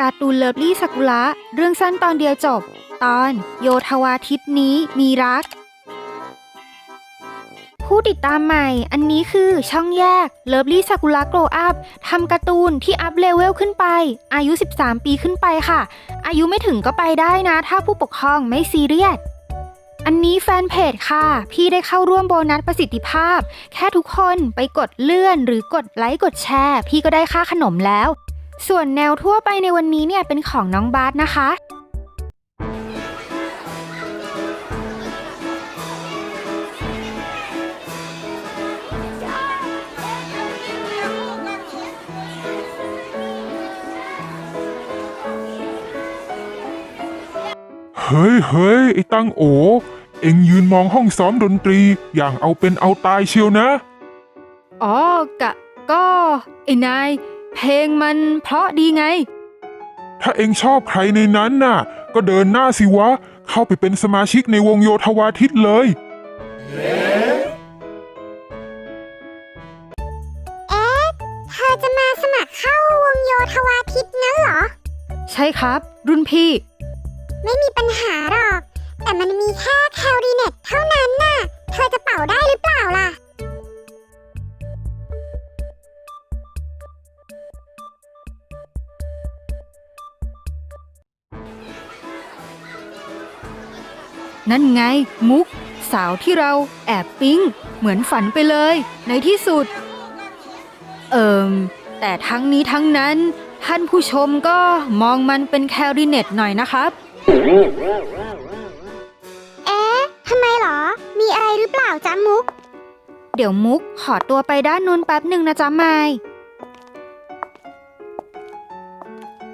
การ์ตูนเลิฟลี่ซากุระ เรื่องสั้นตอนเดียวจบ ตอนโยธวาทิตนี้มีรัก ผู้ติดตามใหม่ อันนี้คือช่องแยก Lovely Sakura Grow Up ทำการ์ตูนที่อัพเลเวลขึ้นไป อายุ 13 ปีขึ้นไปค่ะ อายุไม่ถึงก็ไปได้นะ ถ้าผู้ปกครองไม่ซีเรียสอันนี้แฟนเพจค่ะ พี่ได้เข้าร่วมโบนัสประสิทธิภาพ แค่ทุกคนไปกดเลื่อนหรือกดไลค์กดแชร์ พี่ก็ได้ค่าขนมแล้ว ส่วนแนวทั่วไปในวันนี้เนี่ยเป็นของน้องบาสนะคะ เฮ้ยเฮ้ยไอ้ตั้งโอ เอ็งยืนมองห้องซ้อมดนตรีอย่างเอาเป็นเอาตายเชียวนะ อ๋อกะก็ไอ้นาย เพลงมันเพราะดีไง ถ้าเอ็งชอบใครในนั้นน่ะ ก็เดินหน้าสิวะ เข้าไปเป็นสมาชิกในวงโยธวาทิตเลยเธอจะมาสมัครเข้าวงโยธวาทิตนั้นเหรอ ใช่ครับ รุ่นพี่ ไม่มีปัญหาหรอก แต่มันมีแค่แคลริเนตเท่านั้นน่ะ เธอจะเป่าได้หรือเปล่าล่ะ นั่นไง มุก สาวที่เราแอบปิ๊ง เหมือนฝันไปเลย ในที่สุด เอิมแต่ทั้งนี้ทั้งนั้น ท่านผู้ชมก็มองมันเป็นแคลริเนตหน่อยนะครับ เอ๊ะทำไมเหรอ มีอะไรหรือเปล่าจ๊ะมุก เดี๋ยวมุกขอตัวไปด้านนู้นแป๊บหนึ่งนะจ๊ะไมาย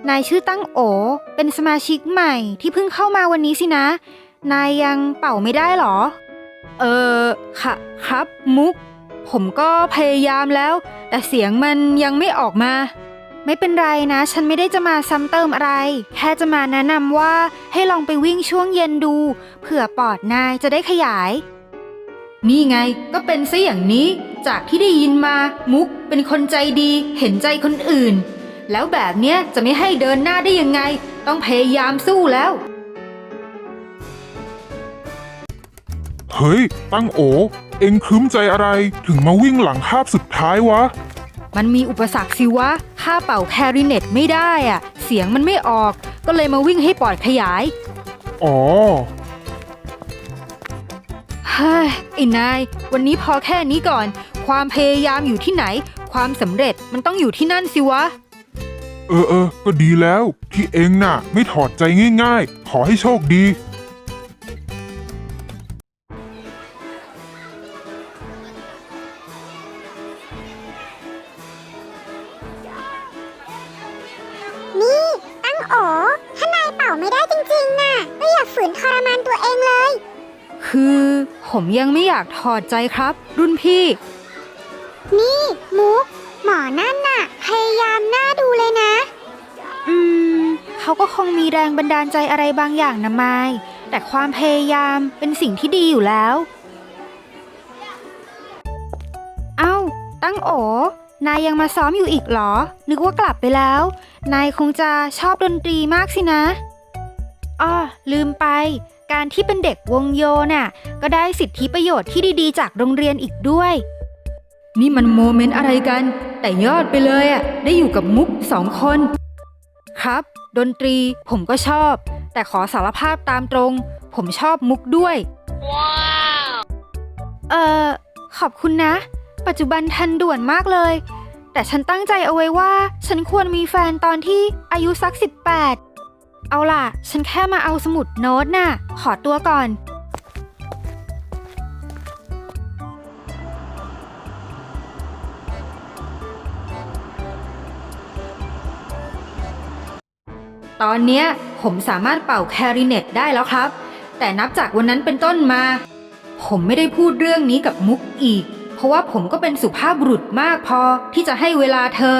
นายชื่อตั้งโอ เป็นสมาชิกใหม่ที่เพิ่งเข้ามาวันนี้สินะ นายยังเป่าไม่ได้เหรอ เออค่ะครับมุก ผมก็พยายามแล้ว แต่เสียงมันยังไม่ออกมา ไม่เป็นไรนะ ฉันไม่ได้จะมาซ้ำเติมอะไร แค่จะมาแนะนำว่าให้ลองไปวิ่งช่วงเย็นดู เผื่อปอดนายจะได้ขยาย นี่ไงก็เป็นซะอย่างนี้ จากที่ได้ยินมา มุกเป็นคนใจดีเห็นใจคนอื่น แล้วแบบเนี้ยจะไม่ให้เดินหน้าได้ยังไง ต้องพยายามสู้แล้ว เฮ้ย ตั้งโอ เอ็งครึ้มใจอะไรถึงมาวิ่งหลังคาบสุดท้ายวะ มันมีอุปสรรคสิวะค่าเป่าแคริเนตไม่ได้อะเสียงมันไม่ออก ก็เลยมาวิ่งให้ปอดขยาย อ๋อเฮ้ยไอ้นาย วันนี้พอแค่นี้ก่อน ความพยายามอยู่ที่ไหน ความสำเร็จมันต้องอยู่ที่นั่นสิวะ เออเออก็ดีแล้ว ที่เอ็งน่ะ ไม่ถอดใจง่าย ๆ ขอให้โชคดีานายเป่าไม่ได้จริงๆน่ะก็อย่าฝืนทรมานตัวเองเลย คือผมยังไม่อยากถอดใจครับ รุ่นพี่ นี่มุก หมอนั่นน่ะ พยายามหน้าดูเลยนะ อืม เขาก็คงมีแรงบันดาลใจอะไรบางอย่างนะไมายแต่ความพยายามเป็นสิ่งที่ดีอยู่แล้ว เอ้า ตั้งโอนายยังมาซ้อมอยู่อีกเหรอ นึกว่ากลับไปแล้ว นายคงจะชอบดนตรีมากสินะ อ้อลืมไป การที่เป็นเด็กวงโยน่ะ ก็ได้สิทธิประโยชน์ที่ดีๆ จากโรงเรียนอีกด้วย นี่มันโมเมนต์อะไรกัน แต่ยอดไปเลยอะได้อยู่กับมุกสองคน ครับ ดนตรีผมก็ชอบ แต่ขอสารภาพตามตรง ผมชอบมุกด้วยเอ่อขอบคุณนะ ปัจจุบันทันด่วนมากเลย แต่ฉันตั้งใจเอาไว้ว่า ฉันควรมีแฟนตอนที่อายุสัก 18 เอาล่ะ ฉันแค่มาเอาสมุดโน้ตน่ะ ขอตัวก่อน ตอนเนี้ยผมสามารถเป่าแคริเนตได้แล้วครับ แต่นับจากวันนั้นเป็นต้นมา ผมไม่ได้พูดเรื่องนี้กับมุกอีก เพราะว่าผมก็เป็นสุภาพบุรุษมากพอที่จะให้เวลาเธอ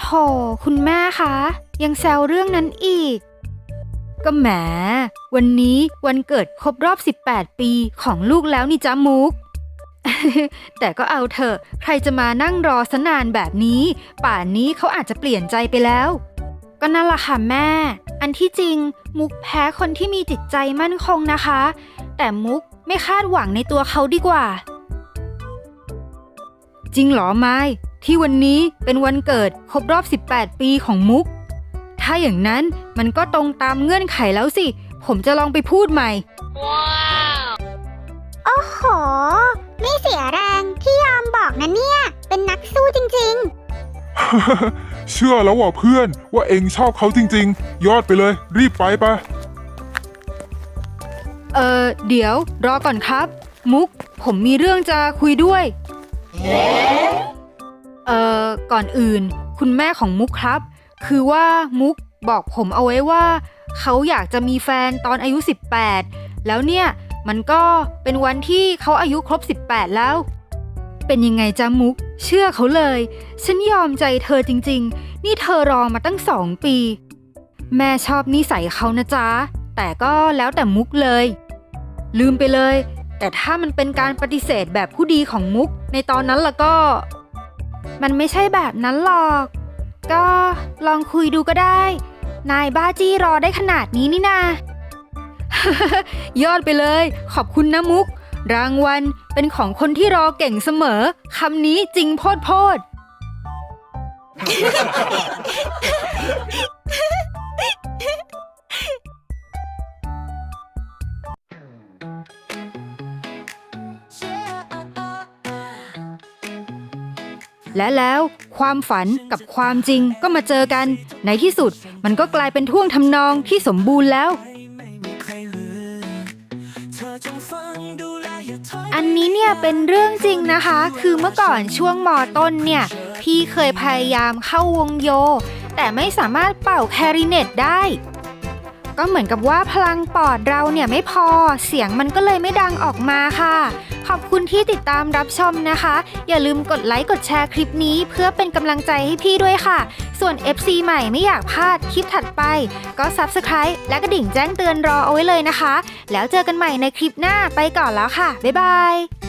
โถคุณแม่คะ ยังแซวเรื่องนั้นอีก ก็แหม วันนี้วันเกิดครบรอบ 18 ปีของลูกแล้วนี่จ้ามุก แต่ก็เอาเถอะ ใครจะมานั่งรอสนานแบบนี้ ป่านนี้เขาอาจจะเปลี่ยนใจไปแล้ว ก็นั่นละค่ะแม่ อันที่จริง มุกแพ้คนที่มีจิตใจมั่นคงนะคะ แต่มุกไม่คาดหวังในตัวเขาดีกว่า จริงเหรอไม้ที่วันนี้เป็นวันเกิดครบรอบ 18 ปีของมุก ถ้าอย่างนั้นมันก็ตรงตามเงื่อนไขแล้วสิ ผมจะลองไปพูดใหม่โอ้โห ไม่เสียแรงที่ยอมบอกนะเนี่ย เป็นนักสู้จริง เชื่อแล้วว่ะเพื่อนว่าเองชอบเขาจริง ๆ ยอดไปเลย รีบไปไปะเออเดี๋ยวรอก่อนครับ มุก ผมมีเรื่องจะคุยด้วย เอ่อ ก่อนอื่น คุณแม่ของมุกครับ คือว่ามุกบอกผมเอาไว้ว่า เขาอยากจะมีแฟนตอนอายุ 18 แล้วเนี่ย มันก็เป็นวันที่เขาอายุครบ 18 แล้ว เป็นยังไงจ๊ะมุก เชื่อเขาเลย ฉันยอมใจเธอจริง ๆ นี่เธอรอมาตั้งสองปี แม่ชอบนิสัยเขานะจ๊ะ แต่ก็แล้วแต่มุกเลย ลืมไปเลย แต่ถ้ามันเป็นการปฏิเสธแบบผู้ดีของมุก ในตอนนั้นละก็ มันไม่ใช่แบบนั้นหรอก ก็ลองคุยดูก็ได้ นายบ้าจี้รอได้ขนาดนี้นี่นายอดไปเลย ขอบคุณนะมุก รางวัลเป็นของคนที่รอเก่งเสมอคำนี้จริงโพดโพด และแล้วความฝันกับความจริงก็มาเจอกัน ในที่สุดมันก็กลายเป็นท่วงทำนองที่สมบูรณ์แล้ว อันนี้เนี่ยเป็นเรื่องจริงนะคะ คือเมื่อก่อนช่วงมอต้นเนี่ย พี่เคยพยายามเข้าวงโย แต่ไม่สามารถเป่าแคริเนตได้ ก็เหมือนกับว่าพลังปอดเราเนี่ยไม่พอ เสียงมันก็เลยไม่ดังออกมาค่ะ ขอบคุณที่ติดตามรับชมนะคะ อย่าลืมกดไลค์กดแชร์คลิปนี้ เพื่อเป็นกำลังใจให้พี่ด้วยค่ะ ส่วน FC ใหม่ไม่อยากพลาดคลิปถัดไป ก็ Subscribe และกระดิ่งแจ้งเตือนรอเอาไว้เลยนะคะ แล้วเจอกันใหม่ในคลิปหน้าไปก่อนแล้วค่ะ บ๊ายบาย